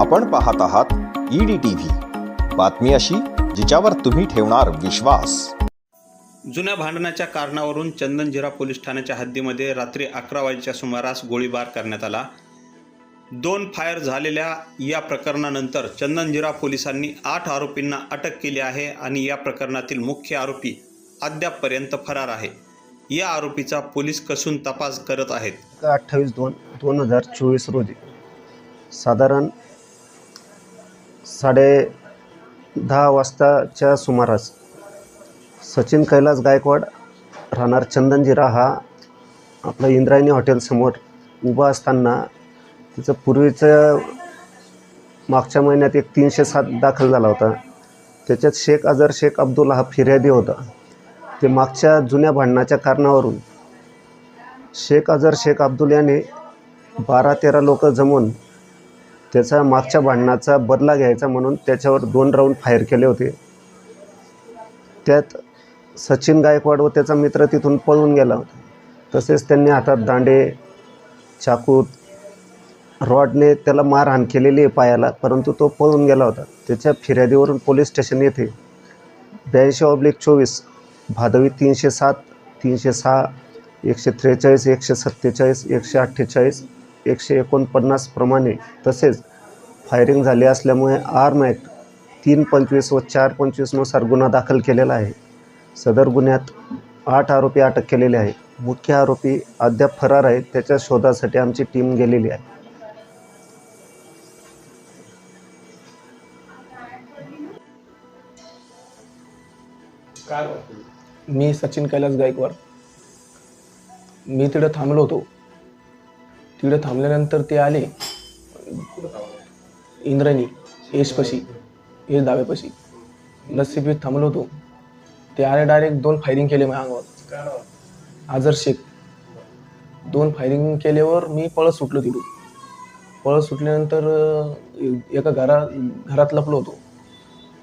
आपण पाहत आहात ईडी टीव्ही बातमी अशी जिच्यावर तुम्ही ठेवणार विश्वास. जुन्या भांडणाच्या कारणावरून चंदनजिरा पोलीस ठाण्याच्या हद्दीमध्ये रात्री अकरा वाजेच्या सुमारास गोळीबार करण्यात आला. दोन फायर झालेल्या या प्रकरणानंतर चंदनजिरा पोलिसांनी आठ आरोपींना अटक केली आहे आणि या प्रकरणातील मुख्य आरोपी अद्यापपर्यंत फरार आहे. या आरोपीचा पोलीस कसून तपास करत आहेत. अठ्ठावीस दोन दोन हजार चोवीस रोजी साधारण साडे दहा वाजताच्या सुमारास सचिन कैलास गायकवाड राहणार चंदनजिरा हा आपला इंद्रायणी हॉटेलसमोर उभा असताना तिचं पूर्वीचं मागच्या महिन्यात एक तीनशे सात दाखल झाला होता. त्याच्यात शेख अजर शेख अब्दुल हा फिर्यादी होता. ते मागच्या जुन्या भांडणाच्या कारणावरून शेख अजर शेख अब्दुल याने बारा तेरा लोक जमून त्याचा मागच्या भांडणाचा बदला घ्यायचा म्हणून त्याच्यावर दोन राऊंड फायर केले होते. त्यात सचिन गायकवाड व त्याचा मित्र तिथून पळून गेला होता. तसेच त्यांनी हातात दांडे चाकू रॉडने त्याला मारहाण केलेली आहे पायाला परंतु तो पळून गेला होता. त्याच्या फिर्यादीवरून पोलीस स्टेशन येथे ब्याऐंशी ऑब्लिक चोवीस भादवी तीनशे सात तीनशे सहा एकशे त्रेचाळीस एकशे सत्तेचाळीस एकशे अठ्ठेचाळीस एकशे एकोणपन्नास प्रमाणे तसेच फायरिंग झाले असल्यामुळे आर्म ॲक्ट तीन पंचवीस व चार पंचवीसनुसार गुन्हा दाखल केलेला आहे. सदर गुन्ह्यात आठ आरोपी अटक केलेले आहे मुख्य आरोपी अद्याप फरार आहे त्याच्या शोधासाठी आमची टीम गेलेली आहे. मी सचिन कैलास गायकवाड. मी तिथं थांबलो होतो. तिकडे थांबल्यानंतर ते आले. इंद्रायणी येशपाशी एश दाव्यापशी. लस्सीपीत थांबलो होतो. ते आले डायरेक्ट दोन फायरिंग केले माझ्या अंगावर. आजर शेख. दोन फायरिंग केल्यावर मी पळत सुटलो तिकडून. पळत सुटल्यानंतर एका घरा घरात लपलो होतो.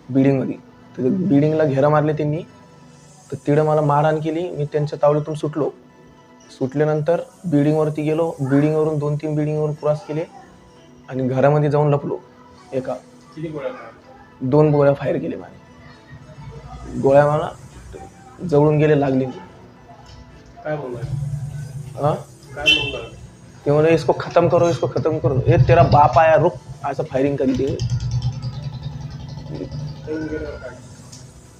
बिल्डिंगमध्ये तर बिल्डिंगला घेरा मारले त्यांनी. तर तिकडं मला मारहाण केली. मी त्यांच्या तावडीतून सुटलो. सुटल्यानंतर बिल्डिंगवरती गेलो. बिल्डिंगवरून दोन तीन बिल्डिंगवर क्रॉस केले. आणि घरामध्ये जाऊन लपलो. एका दोन गोळ्या फायर केले माझे गोळ्या मला जवळून गेले लागले काय हां? ते म्हणे इसको खत्म करो इसको खत्म करो. हे तेरा बाप आया रुक. असं फायरिंग काय?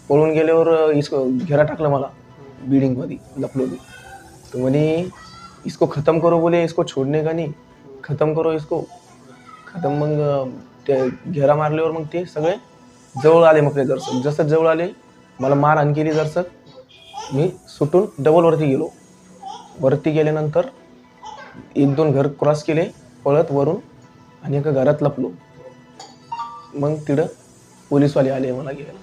पळून गेल्यावर इसको घेरा टाकलं मला. बिल्डिंगमध्ये लपलो मी. तो म्हणे इसको खत्म करो बोले इसको छोडणे का नाही खतम करो इसको खतम मग ते घेरा मारल्यावर मग ते सगळे जवळ आले मग ते दर्शक. जसं जवळ आले मला मारहाण केली दर्शक. मी सुटून डबल वरती गेलो. वरती गेल्यानंतर एक दोन घर क्रॉस केले पळत वरून आणि एका घरात लपलो. मग तिथं पोलीसवाले आले मला घ्यायला.